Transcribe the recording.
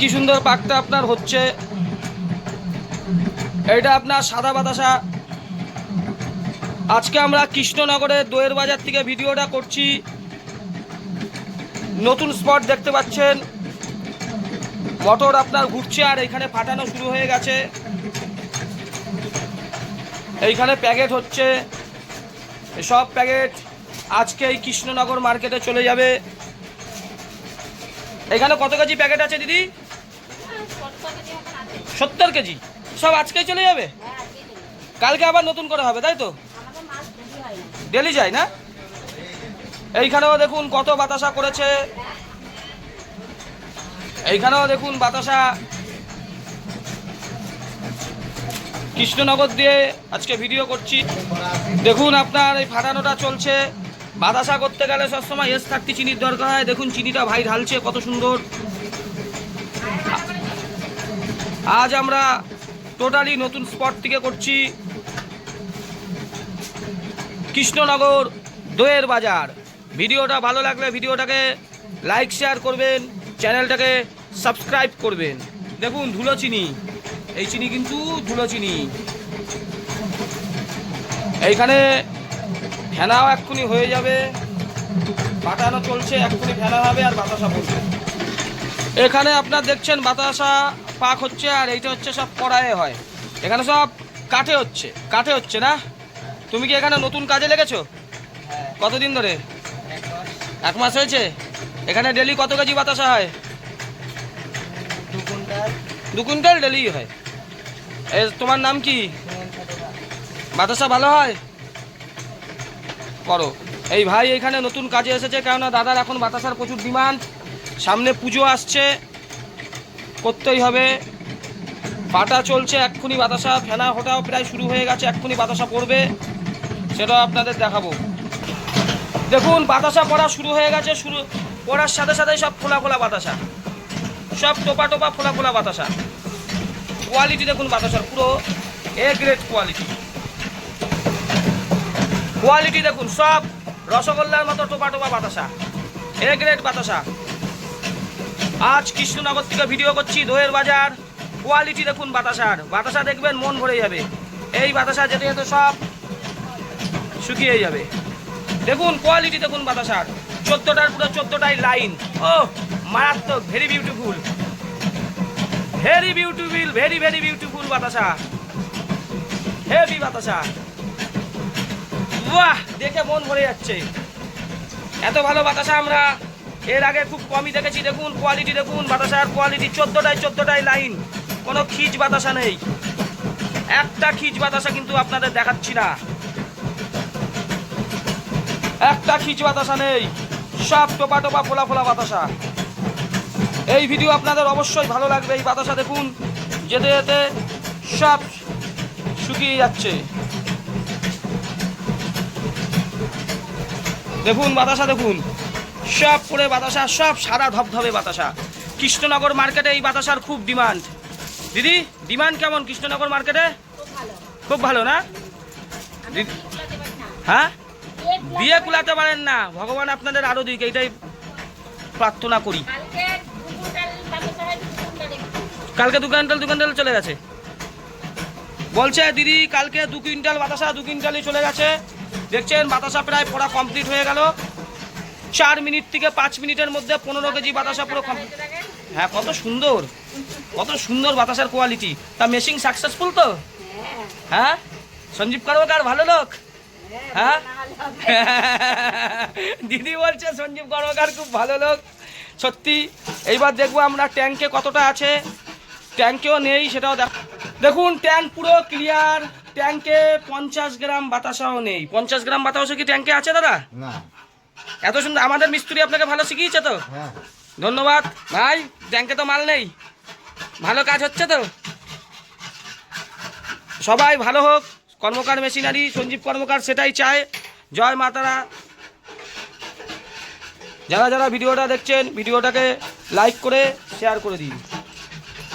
কি সুন্দর পাকটা আপনার হচ্ছে। এটা আপনার সাদা বাতাসা। আজকে আমরা কৃষ্ণনগরের দোয়ের বাজার থেকে ভিডিওটা করছি। নতুন স্পট দেখতে পাচ্ছেন। মোটর আপনার ঘুরছে আর এখানে ফাটানো শুরু হয়ে গেছে। এইখানে প্যাকেট হচ্ছে। সব প্যাকেট আজকে এই কৃষ্ণনগর মার্কেটে চলে যাবে। এখানে কত কেজি প্যাকেট আছে দিদি? সত্তর কেজি? সব আজকেই চলে যাবে? কালকে আবার নতুন করে হবে, তাই তো? ডেলি যায় না? এইখানেও দেখুন কত বাতাসা করেছে। এইখানেও দেখুন বাতাসা। কৃষ্ণনগর দিয়ে আজকে ভিডিও করছি। দেখুন আপনার এই ফাটানোটা চলছে। বাতাসা করতে গেলে সবসময় এস থাকতে চিনির দরকার হয়। দেখুন চিনিটা ভাই ঢালছে, কত সুন্দর। আজ আমরা টোটালি নতুন স্পট থেকে করছি কৃষ্ণনগর দইয়ের বাজার। ভিডিওটা ভালো লাগলে ভিডিওটাকে লাইক শেয়ার করবেন চ্যানেলটাকে সাবস্ক্রাইব করবেন। দেখুন, ধুলো চিনি। এই চিনি কিন্তু ধুলো চিনি। এইখানে ফেনাও এক্ষুনি হয়ে যাবে। বাটানো চলছে, এক্ষুনি ফেনা হবে আর বাতাসা পড়বে। এখানে আপনার দেখছেন বাতাসা পাক হচ্ছে আর এইটা হচ্ছে সব কড়াইয়ে হয়। এখানে সব কাঠে হচ্ছে কাঠে হচ্ছে না? তুমি কি এখানে নতুন কাজে লেগেছো? কতদিন ধরে? এক মাস। হয়েছে? এখানে ডেলি কত কেজি বাতাসা হয়? দু কুইন্টাল। ডেলি হয়। এ তোমার নাম কি? বাতাসা ভালো হয়? করো। এই ভাই এখানে নতুন কাজে এসেছে কেননা দাদার এখন বাতাসার প্রচুর ডিমান্ড। সামনে পুজো আসছে। করতেই হবে। পাটা চলছে, এক্ষুনি বাতাসা ফেনা হোটাও প্রায় শুরু হয়ে গেছে, এক্ষুনি বাতাসা পড়বে, সেটাও আপনাদের দেখাবো। দেখুন, বাতাসা পড়া শুরু হয়ে গেছে, শুরু, পড়ার সাথে সাথে সব ফোলা ফোলা বাতাসা। সব টোপা টোপা ফোলা ফোলা বাতাসা। কোয়ালিটি দেখুন বাতাসার, পুরো এ গ্রেড কোয়ালিটি কোয়ালিটি দেখুন, সব রসগোল্লার মতো টোপা টোপা বাতাসা। এ গ্রেড বাতাসা। আজ কৃষ্ণনগর থেকে ভিডিও করছি দইয়ের বাজার। কোয়ালিটি দেখুন বাতাসার। বাতাসা দেখবেন মন ভরে যাবে। এই বাতাসা যেতে যেতে সব শুকিয়ে যাবে। দেখুন কোয়ালিটি দেখুন বাতাসার। চোদ্দোটার পুরো চোদ্দোটাই লাইন ও মারাত্মক very beautiful very beautiful very very beautiful বাতাসা। হেভি বাতাসা। বাহ, দেখে মন ভরে যাচ্ছে। এত ভালো বাতাসা আমরা এর আগে খুব কমই দেখেছি, দেখুন কোয়ালিটি দেখুন বাতাসার কোয়ালিটি চোদ্দোটায় চোদ্দোটায় লাইন কোনো খিচ বাতাসা নেই। একটা খিচ বাতাসা কিন্তু আপনাদের দেখাচ্ছি না। একটা খিচ বাতাসা নেই, সব টোপা টোপা ফোলা ফোলা বাতাসা। এই ভিডিও আপনাদের অবশ্যই ভালো লাগবে, এই বাতাসা দেখুন, যেতে যেতে সব শুকিয়ে যাচ্ছে। দেখুন বাতাসা দেখুন। সব পরে বাতাসা, সব সাদা ধবধবে বাতাসা। কৃষ্ণনগর মার্কেটে এই বাতাসার খুব ডিমান্ড। দিদি, ডিমান্ড কেমন কৃষ্ণনগর মার্কেটে? খুব ভালো না? হ্যাঁ? দিয়ে কুলাতে পারেন না। ভগবান আপনাদের আরও দিক, এইটাই প্রার্থনা করি। কালকে দু কুইন্টাল দু কুইন্টাল চলে গেছে। বলছে, দিদি, কালকে দু কুইন্টাল বাতাসা, দু কুইন্টালই চলে গেছে। দেখছেন, বাতাসা প্রায় পড়া কমপ্লিট হয়ে গেল। চার মিনিট থেকে পাঁচ মিনিটের মধ্যে পনেরো কেজি বাতাসা পুরো হ্যাঁ কত সুন্দর। কত সুন্দর বাতাসার কোয়ালিটি তা মেশিন সাকসেসফুল তো? হ্যাঁ? সঞ্জীব কর্মকার ভালো লোক? হ্যাঁ? দিদি বলছে, সঞ্জীব কর্মকার খুব ভালো লোক। সত্যি, এইবার দেখব আমরা ট্যাঙ্কে কতটা আছে। ট্যাঙ্কেও নেই, সেটাও দেখ দেখুন ট্যাঙ্ক পুরো ক্লিয়ার ট্যাঙ্কে পঞ্চাশ গ্রাম বাতাসাও নেই। পঞ্চাশ গ্রাম বাতাসও কি ট্যাঙ্কে আছে দাদা? এত সুন্দর আমাদের মিস্ত্রি আপনাকে ভালো শিখিয়েছে তো? হ্যাঁ। ধন্যবাদ। ভাই ট্যাঙ্কে তো মাল নেই। ভালো কাজ হচ্ছে তো? সবাই ভালো হোক কর্মকার মেশিনারি সঞ্জীব কর্মকার সেটাই চায়। জয় মাতারা। যারা যারা ভিডিওটা দেখছেন ভিডিওটাকে লাইক করে শেয়ার করে দিন।